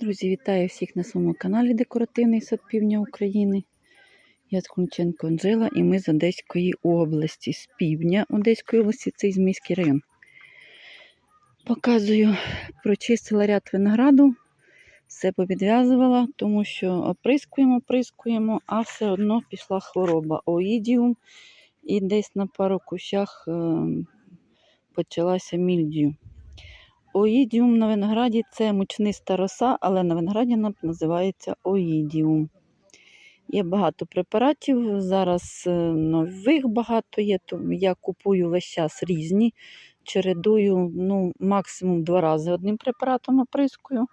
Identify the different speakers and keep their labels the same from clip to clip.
Speaker 1: Друзі, вітаю всіх на своєму каналі Декоративний сад Півдня України. Я Ткунченко Анжела і ми з Одеської області, з півдня Одеської області, це Ізмійський район. Показую, прочистила ряд винограду, все повідв'язувала, тому що оприскуємо, оприскуємо, а все одно пішла хвороба оїдіум і десь на пару кущах е, почалася мільдію. Оїдіум на винограді це мучниста роса, але на винограді вона називається оїдіум. Є багато препаратів. Зараз е, нових багато є, то я купую весь час різні. Чередую ну, максимум два рази одним препаратом оприскую,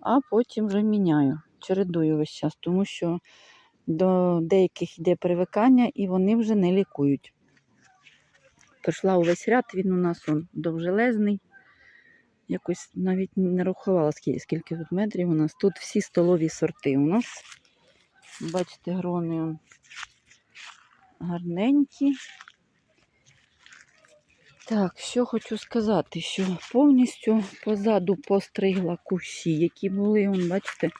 Speaker 1: а потім вже міняю. Чередую весь час, тому що до деяких йде привикання і вони вже не лікують. Прийшла увесь ряд, він у нас он, довжелезний. Якось навіть не рахувала, скільки, тут метрів у нас. Тут всі столові сорти у нас. Бачите, грони гарненькі. Так, що хочу сказати, що повністю позаду постригла кущі, які були, он, бачите,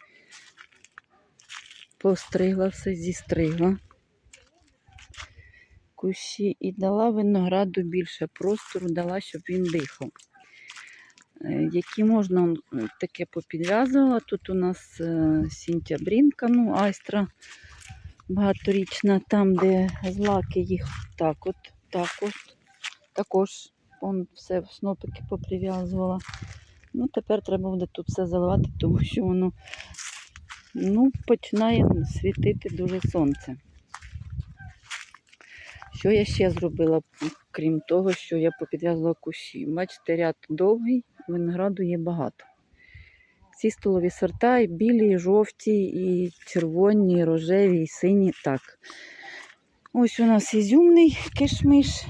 Speaker 1: постригла все, зістригла. Кущі і дала винограду більше простору, дала, щоб він дихав. Е, які можна таке попідв'язувала. Тут у нас е, сінтябрінка, ну, айстра багаторічна, там, де злаки їх так от, так от, також он все в снопики поприв'язувала. Ну, тепер треба буде тут все заливати, тому що воно ну, починає світити дуже сонце. Що я ще зробила, крім того, що я попідв'язувала кущі? Бачите, ряд довгий, винограду є багато. Всі столові сорта, і білі, і жовті, і червоні, і рожеві, і сині. Так. Ось у нас ізюмний кишмиш.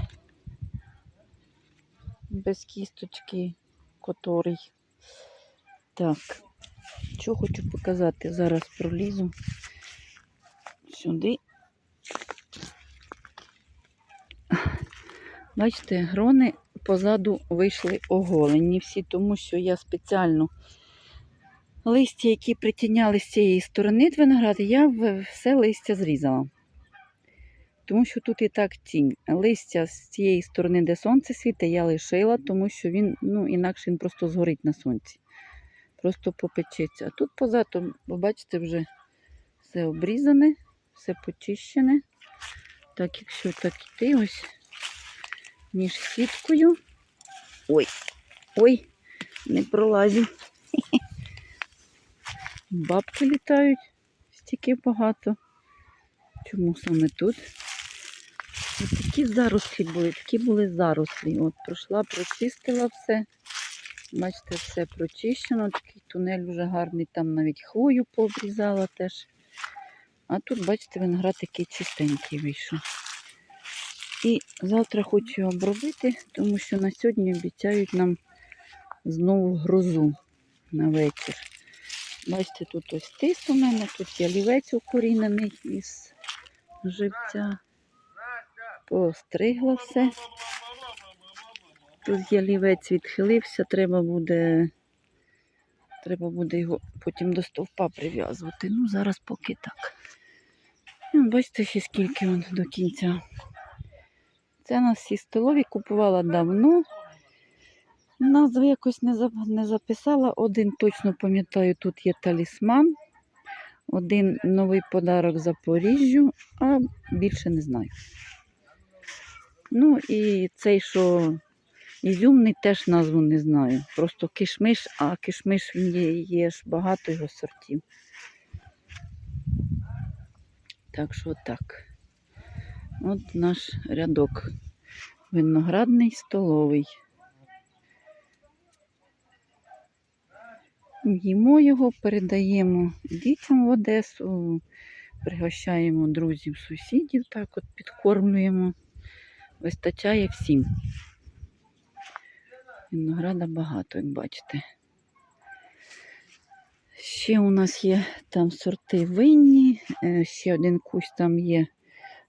Speaker 1: Без кісточки, котрий. Так, що хочу показати? Зараз пролізу сюди. Бачите, грони позаду вийшли оголені всі, тому що я спеціально листя, які притіняли з цієї сторони винограду, я все листя зрізала. Тому що тут і так тінь. Листя з цієї сторони, де сонце світить, я лишила, тому що він, ну, інакше він просто згорить на сонці. Просто попечеться. А тут позаду, ви бачите, вже все обрізане, все почищене. Так, якщо так іти, ось між сіткою. Ой, ой, не пролазю. Бабки літають стільки багато. Чому саме тут? Ось такі зарослі були, такі були зарослі. От пройшла, прочистила все. Бачите, все прочищено, такий тунель вже гарний, там навіть хвою пообрізала теж. А тут, бачите, виноград такий чистенький вийшов. І завтра хочу обробити, тому що на сьогодні обіцяють нам знову грозу на вечір. Бачите, тут ось тис у мене, тут є лівець укорінений із живця. Постригла все. Тут є лівець відхилився, треба буде, треба буде його потім до стовпа прив'язувати. Ну, зараз поки так. Ну, Бачите, ще скільки він до кінця. Це у нас всі столові купувала давно. Назви якось не записала. Один точно пам'ятаю, тут є талісман, один новий подарок Запоріжжю, а більше не знаю. Ну і цей, що ізюмний, теж назву не знаю. Просто кишмиш, а кишмиш він є, є ж багато його сортів. Так що так. От наш рядок. Виноградний столовий. Їмо його, передаємо дітям в Одесу, пригощаємо друзів, сусідів, так от підкормлюємо. Вистачає всім. Винограда багато, як бачите. Ще у нас є там сорти винні, е, ще один кущ там є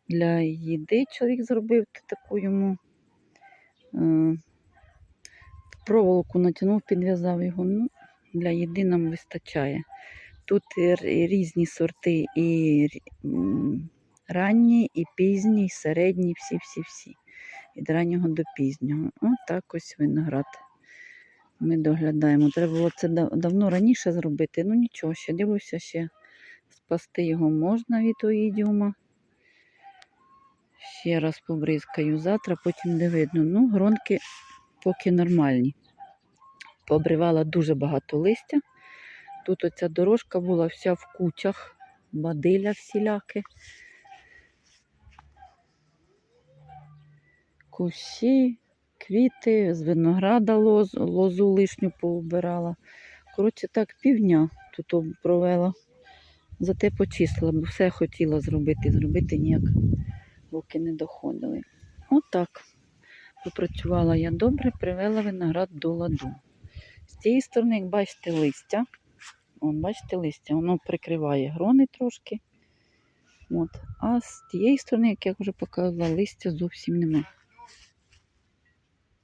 Speaker 1: для їди. Чоловік зробив таку йому е, проволоку натягнув, підв'язав його. Ну, для їди нам вистачає. Тут різні сорти, і ранні, і пізні, і середні, всі-всі-всі. Від раннього до пізнього. От ось виноград. Ми доглядаємо. Треба було це давно раніше зробити. Ну нічого, ще дивлюся, ще спасти його можна від оїдіума. Ще раз побризкаю завтра, потім не видно. Ну, гронки поки нормальні. Пообривала дуже багато листя. Тут оця дорожка була вся в кучах, бадиля всіляки. Кущі, квіти, з винограда лоз, лозу лишню поубирала. Коротше, так півдня тут провела. Зате почистила, бо все хотіла зробити, зробити ніяк руки не доходили. Отак. Попрацювала я добре, привела виноград до ладу. З цієї сторони, як бачите, листя. Вон, бачите, листя, воно прикриває грони трошки. От. А з тієї сторони, як я вже показувала, листя зовсім нема.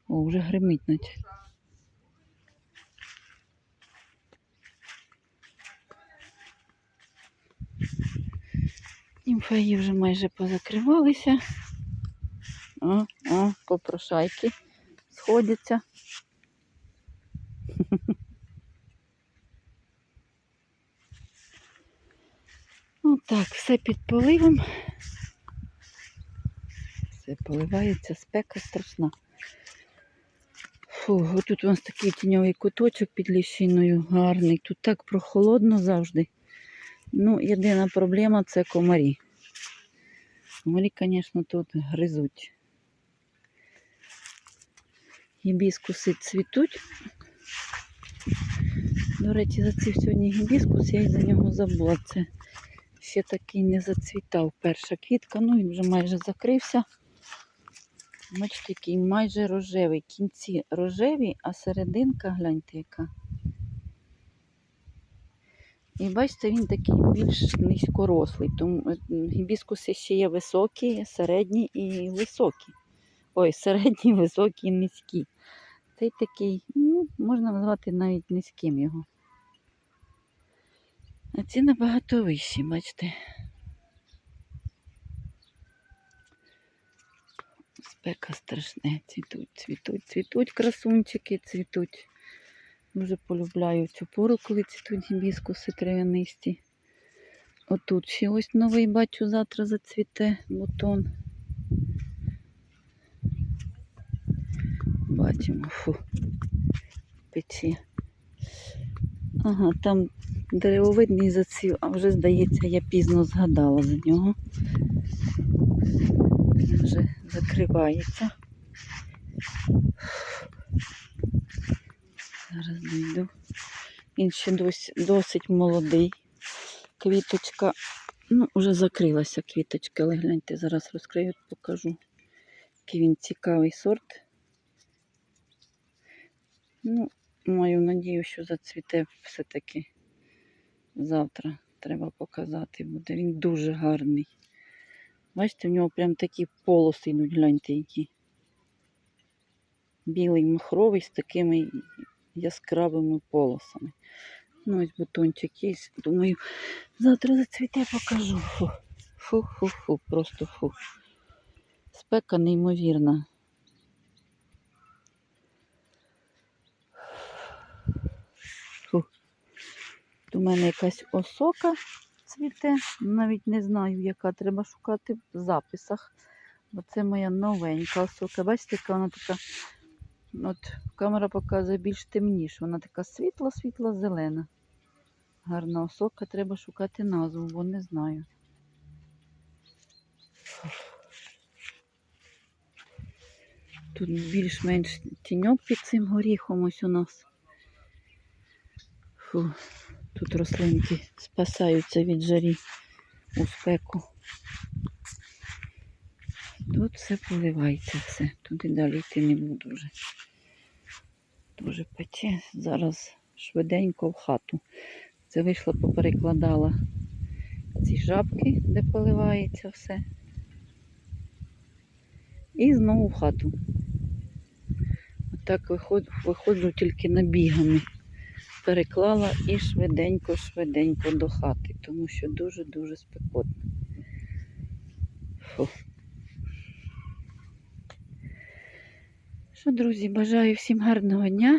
Speaker 1: О, вже гримить наче. Німфеї вже майже позакривалися. О, о, попрошайки сходяться. Ну так, все під поливом. Все поливається, спека страшна. Фу, отут у нас такий тіньовий куточок під ліщиною гарний. Тут так прохолодно завжди. Ну, єдина проблема це комарі. Комарі, звісно, тут гризуть. Гібіскуси цвітуть. До речі, зацвів сьогодні гібіскус, я й за нього забула. Це ще такий не зацвітав. Перша квітка, ну він вже майже закрився. Бачите, який майже рожевий. Кінці рожеві, а серединка, гляньте, яка. І бачите, він такий більш низькорослий. Тому е, гібіскуси ще є високі, середні і високі. Ой, середні, високі і низькі. Цей такий, ну, можна назвати навіть низьким його. А ці набагато вищі, бачите. Спека страшне, цвітуть, цвітуть, цвітуть красунчики, цвітуть. Дуже полюбляю цю пору, коли цвітуть гібіскуси трав'янисті. Отут ще ось новий бачу, завтра зацвіте бутон. Бачимо, фу, печі. Ага, там деревовидний зацвів, а вже, здається, я пізно згадала за нього. Він вже закривається. Зараз дійду. Він ще досі, досить молодий. Квіточка. Ну, вже закрилася квіточка, але гляньте, зараз розкрию, покажу. Який він цікавий сорт. Ну, маю надію, що зацвіте все-таки завтра. Треба показати буде. Він дуже гарний. Бачите, в нього прям такі полоси йдуть, гляньте які. Білий махровий з такими яскравими полосами. Ну, ось бутончик є. Думаю, завтра зацвіте покажу. Фу. Фу-фу-фу, просто фу. Спека неймовірна. Фу. У мене якась осока цвіте. Навіть не знаю, яка треба шукати в записах. Бо це моя новенька осока. Бачите, яка вона така. От камера показує більш темніше. Вона така світла-світла зелена. Гарна осока, треба шукати назву, бо не знаю. Тут більш-менш тіньок під цим горіхом ось у нас. Фу, тут рослинки спасаються від жарі у спеку. Тут все поливається, все. Туди далі йти не буду вже. Дуже пече. Зараз швиденько в хату. Це вийшла, поперекладала ці жабки, де поливається все. І знову в хату. Отак виходжу, виходжу тільки набігами. переклала і швиденько-швиденько до хати, тому що дуже-дуже спекотно. Фу. Що, друзі, бажаю всім гарного дня.